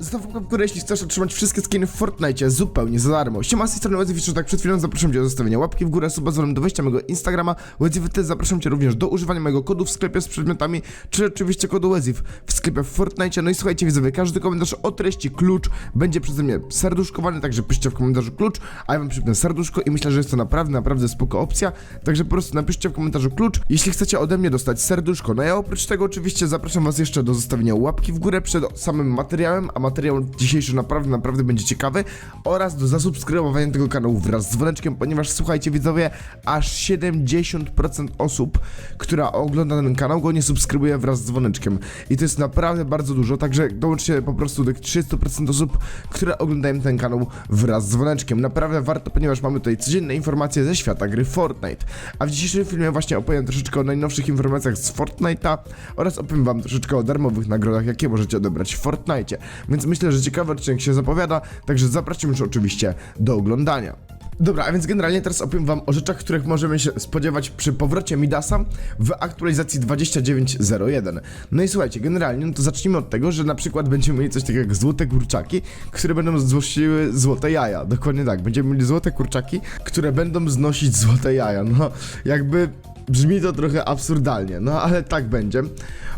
W górę, jeśli chcesz otrzymać wszystkie skiny w Fortnite zupełnie za darmo. Siema, z tej strony Łezif, tak przed chwilą zapraszam Cię do zostawienia łapki w górę, suba z do wejścia mojego Instagrama. Łezif też zapraszam Cię również do używania mojego kodu w sklepie z przedmiotami, czy oczywiście kodu Łezif w sklepie w Fortnite. No i słuchajcie widzowie, każdy komentarz o treści klucz będzie przeze mnie serduszkowany, także piszcie w komentarzu klucz, a ja Wam przypnę serduszko i myślę, że jest to naprawdę, naprawdę spoko opcja. Także po prostu napiszcie w komentarzu klucz, jeśli chcecie ode mnie dostać serduszko. No ja oprócz tego oczywiście zapraszam Was jeszcze do zostawienia łapki w górę przed samym materiałem, a materiał dzisiejszy naprawdę, naprawdę będzie ciekawy oraz do zasubskrybowania tego kanału wraz z dzwoneczkiem, ponieważ słuchajcie widzowie, aż 70% osób, która ogląda ten kanał go nie subskrybuje wraz z dzwoneczkiem i to jest naprawdę bardzo dużo, także dołączcie po prostu do tych 300% osób, które oglądają ten kanał wraz z dzwoneczkiem. Naprawdę warto, ponieważ mamy tutaj codzienne informacje ze świata gry Fortnite. A w dzisiejszym filmie właśnie opowiem troszeczkę o najnowszych informacjach z Fortnite'a oraz opowiem wam troszeczkę o darmowych nagrodach, jakie możecie odebrać w Fortnite. Więc myślę, że ciekawy odcinek się zapowiada, także zapraszam już oczywiście do oglądania. Dobra, a więc generalnie teraz opowiem wam o rzeczach, których możemy się spodziewać przy powrocie Midasa w aktualizacji 29.01. No i słuchajcie, generalnie no to zacznijmy od tego, że na przykład będziemy mieli coś takiego jak złote kurczaki, które będą znosiły złote jaja. Dokładnie tak, będziemy mieli złote kurczaki, które będą znosić złote jaja. No, jakby brzmi to trochę absurdalnie, no ale tak będzie.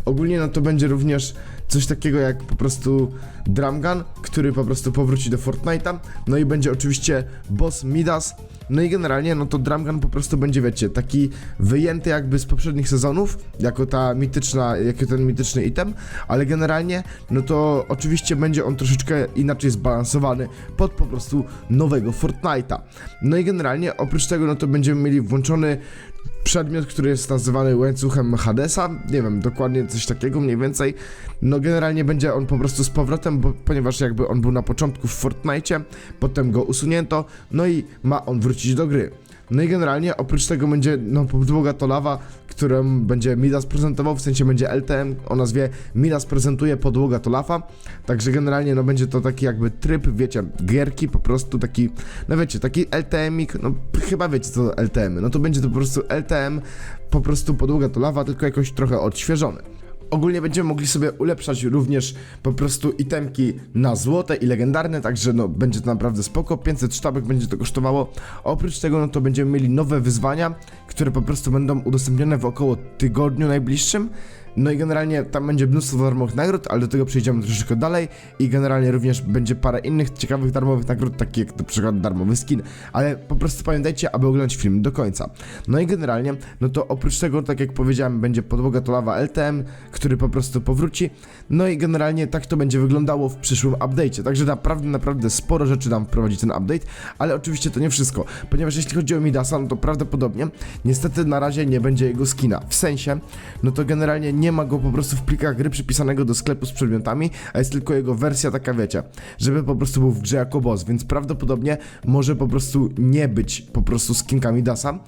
Ogólnie no to będzie również coś takiego jak po prostu Drumgun, który po prostu powróci do Fortnite'a, no i będzie oczywiście boss Midas, no i generalnie no to Drumgun po prostu będzie, wiecie, taki wyjęty jakby z poprzednich sezonów, jako ta mityczna, jako ten mityczny item, ale generalnie no to oczywiście będzie on troszeczkę inaczej zbalansowany pod po prostu nowego Fortnite'a. No i generalnie oprócz tego no to będziemy mieli włączony przedmiot, który jest nazywany łańcuchem Hadesa, nie wiem, dokładnie coś takiego mniej więcej. No generalnie będzie on po prostu z powrotem, bo, ponieważ jakby on był na początku w Fortnite, potem go usunięto, no i ma on wrócić do gry. No i generalnie oprócz tego będzie no podłoga to lawa, którą będzie Midas prezentował, w sensie będzie LTM o nazwie Midas prezentuje podłoga to lawa. Także generalnie no będzie to taki jakby tryb, wiecie, gierki po prostu taki, no wiecie, taki LTM-ik, no chyba wiecie co LTM, no to będzie to po prostu LTM, po prostu podłoga to lawa, tylko jakoś trochę odświeżony. Ogólnie będziemy mogli sobie ulepszać również po prostu itemki na złote i legendarne, także no będzie to naprawdę spoko, 500 sztabek będzie to kosztowało. Oprócz tego no to będziemy mieli nowe wyzwania, które po prostu będą udostępnione w około tygodniu najbliższym. No i generalnie tam będzie mnóstwo darmowych nagród, ale do tego przejdziemy troszeczkę dalej i generalnie również będzie parę innych ciekawych darmowych nagród, takich jak na przykład darmowy skin, ale po prostu pamiętajcie, aby oglądać film do końca. No i generalnie, no to oprócz tego, tak jak powiedziałem, będzie podłoga to lawa LTM, który po prostu powróci, no i generalnie tak to będzie wyglądało w przyszłym update'cie, także naprawdę, naprawdę sporo rzeczy nam wprowadzi ten update, ale oczywiście to nie wszystko, ponieważ jeśli chodzi o Midasa, no to prawdopodobnie, niestety na razie nie będzie jego skina, w sensie, no to generalnie nie ma go po prostu w plikach gry przypisanego do sklepu z przedmiotami, a jest tylko jego wersja taka, wiecie, żeby po prostu był w grze jako boss, więc prawdopodobnie może po prostu nie być po prostu skinka Midasa,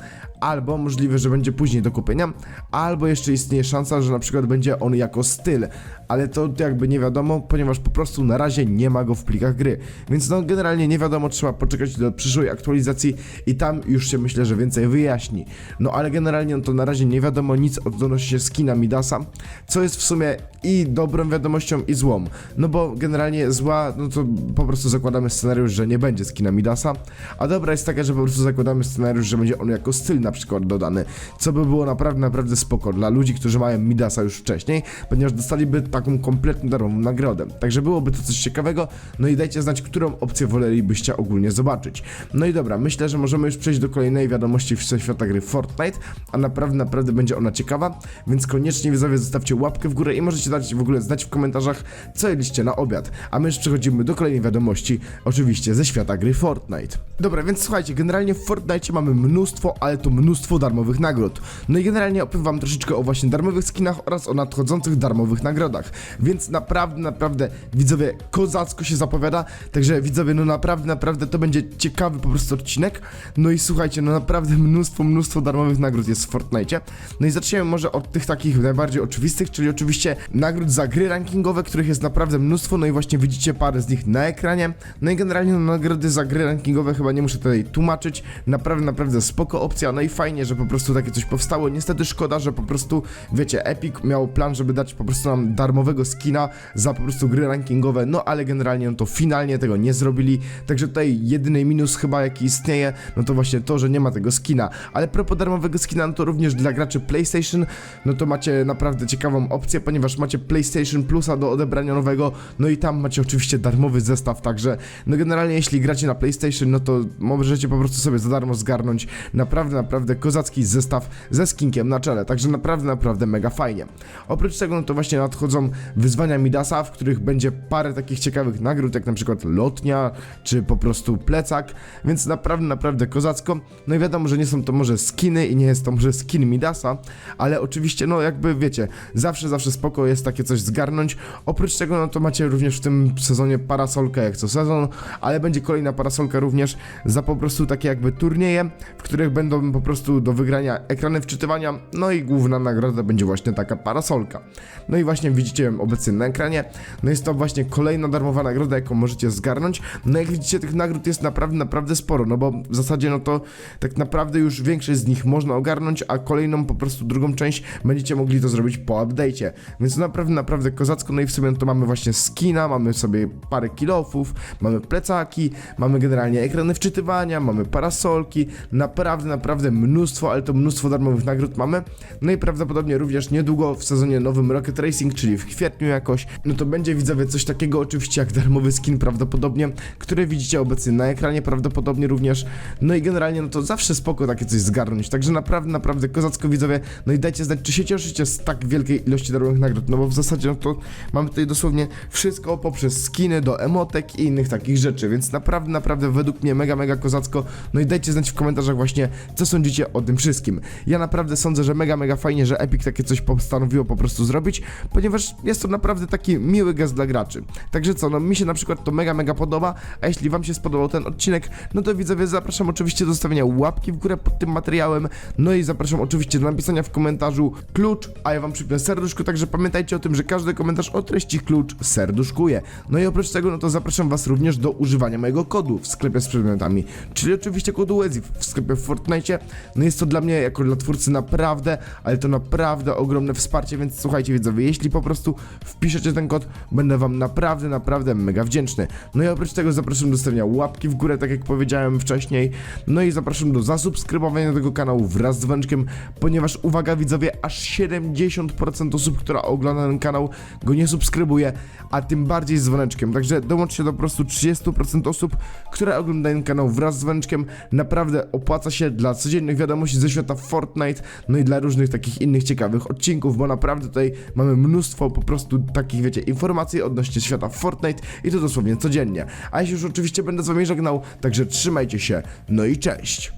albo możliwe, że będzie później do kupienia, albo jeszcze istnieje szansa, że na przykład będzie on jako styl, ale to jakby nie wiadomo, ponieważ po prostu na razie nie ma go w plikach gry, więc no generalnie nie wiadomo, trzeba poczekać do przyszłej aktualizacji i tam już się myślę, że więcej wyjaśni. No ale generalnie no to na razie nie wiadomo nic odnośnie skina Midasa, co jest w sumie i dobrą wiadomością i złą, no bo generalnie zła, no to po prostu zakładamy scenariusz, że nie będzie skina Midasa, a dobra jest taka, że po prostu zakładamy scenariusz, że będzie on jako styl na przykład dodany, co by było naprawdę, naprawdę spoko dla ludzi, którzy mają Midasa już wcześniej, ponieważ dostaliby taką kompletną darmową nagrodę. Także byłoby to coś ciekawego, no i dajcie znać, którą opcję wolelibyście ogólnie zobaczyć. No i dobra, myślę, że możemy już przejść do kolejnej wiadomości w świata gry Fortnite, a naprawdę, naprawdę będzie ona ciekawa, więc koniecznie widzowie zostawcie łapkę w górę i możecie dać w ogóle znać w komentarzach, co jedliście na obiad. A my już przechodzimy do kolejnej wiadomości, oczywiście ze świata gry Fortnite. Dobra, więc słuchajcie, generalnie w Fortnite mamy mnóstwo, ale to mnóstwo darmowych nagród. No i generalnie opowiem wam troszeczkę o właśnie darmowych skinach oraz o nadchodzących darmowych nagrodach. Więc naprawdę, naprawdę widzowie kozacko się zapowiada. Także widzowie, no naprawdę, naprawdę to będzie ciekawy po prostu odcinek. No i słuchajcie, no naprawdę mnóstwo, mnóstwo darmowych nagród jest w Fortnite. No i zaczniemy może od tych takich najbardziej oczywistych, czyli oczywiście nagród za gry rankingowe, których jest naprawdę mnóstwo. No i właśnie widzicie parę z nich na ekranie. No i generalnie no, nagrody za gry rankingowe chyba nie muszę tutaj tłumaczyć. Naprawdę, naprawdę spoko opcja. No fajnie, że po prostu takie coś powstało. Niestety szkoda, że po prostu, wiecie, Epic miał plan, żeby dać po prostu nam darmowego skina za po prostu gry rankingowe, no ale generalnie no to finalnie tego nie zrobili, także tutaj jedyny minus chyba jaki istnieje, no to właśnie to, że nie ma tego skina, ale propos darmowego skina, no to również dla graczy PlayStation, no to macie naprawdę ciekawą opcję, ponieważ macie PlayStation Plusa do odebrania nowego, no i tam macie oczywiście darmowy zestaw, także no generalnie jeśli gracie na PlayStation, no to możecie po prostu sobie za darmo zgarnąć naprawdę, naprawdę kozacki zestaw ze skinkiem na czele, także naprawdę, naprawdę mega fajnie. Oprócz tego, no to właśnie nadchodzą wyzwania Midasa, w których będzie parę takich ciekawych nagród, jak na przykład lotnia, czy po prostu plecak, więc naprawdę, naprawdę kozacko. No i wiadomo, że nie są to może skiny i nie jest to może skin Midasa, ale oczywiście, no jakby wiecie, zawsze, zawsze spoko jest takie coś zgarnąć. Oprócz tego, no to macie również w tym sezonie parasolkę jak co sezon, ale będzie kolejna parasolka również za po prostu takie jakby turnieje, w których będą po prostu do wygrania ekrany wczytywania, no i główna nagroda będzie właśnie taka parasolka. No i właśnie widzicie ją obecnie na ekranie, no jest to właśnie kolejna darmowa nagroda, jaką możecie zgarnąć, no jak widzicie tych nagród jest naprawdę, naprawdę sporo, no bo w zasadzie no to tak naprawdę już większość z nich można ogarnąć, a kolejną po prostu drugą część będziecie mogli to zrobić po update'cie, więc naprawdę, naprawdę kozacko, no i w sumie to mamy właśnie skina, mamy sobie parę kilofów, mamy plecaki, mamy generalnie ekrany wczytywania, mamy parasolki, naprawdę, naprawdę mnóstwo, ale to mnóstwo darmowych nagród mamy, no i prawdopodobnie również niedługo w sezonie nowym Rocket Racing, czyli w kwietniu jakoś, no to będzie widzowie coś takiego oczywiście jak darmowy skin prawdopodobnie, który widzicie obecnie na ekranie prawdopodobnie również, no i generalnie no to zawsze spoko takie coś zgarnąć, także naprawdę, naprawdę kozacko widzowie, no i dajcie znać, czy się cieszycie z tak wielkiej ilości darmowych nagród, no bo w zasadzie no to mamy tutaj dosłownie wszystko poprzez skiny do emotek i innych takich rzeczy, więc naprawdę, naprawdę według mnie mega, mega kozacko, no i dajcie znać w komentarzach właśnie, co sądzicie o tym wszystkim. Ja naprawdę sądzę, że mega, mega fajnie, że Epic takie coś postanowiło po prostu zrobić, ponieważ jest to naprawdę taki miły gest dla graczy. Także co, no mi się na przykład to mega, mega podoba, a jeśli wam się spodobał ten odcinek, no to widzowie zapraszam oczywiście do zostawienia łapki w górę pod tym materiałem, no i zapraszam oczywiście do napisania w komentarzu klucz, a ja wam przypnę serduszko, także pamiętajcie o tym, że każdy komentarz o treści klucz serduszkuje. No i oprócz tego, no to zapraszam was również do używania mojego kodu w sklepie z przedmiotami, czyli oczywiście kodu WEZIF w sklepie w Fortnite. No jest to dla mnie, jako dla twórcy naprawdę, ale to naprawdę ogromne wsparcie, więc słuchajcie widzowie, jeśli po prostu wpiszecie ten kod, będę wam naprawdę, naprawdę mega wdzięczny. No i oprócz tego zapraszam do stawienia łapki w górę, tak jak powiedziałem wcześniej, no i zapraszam do zasubskrybowania tego kanału wraz z dzwoneczkiem, ponieważ uwaga widzowie, aż 70% osób, która ogląda ten kanał go nie subskrybuje, a tym bardziej z dzwoneczkiem, także dołączcie do po prostu 30% osób, które oglądają ten kanał wraz z dzwoneczkiem, naprawdę opłaca się dla codziennych wiadomości ze świata Fortnite, no i dla różnych takich innych ciekawych odcinków, bo naprawdę tutaj mamy mnóstwo po prostu takich, wiecie, informacji odnośnie świata Fortnite i to dosłownie codziennie. A ja się już oczywiście będę z wami żegnał, także trzymajcie się, no i cześć!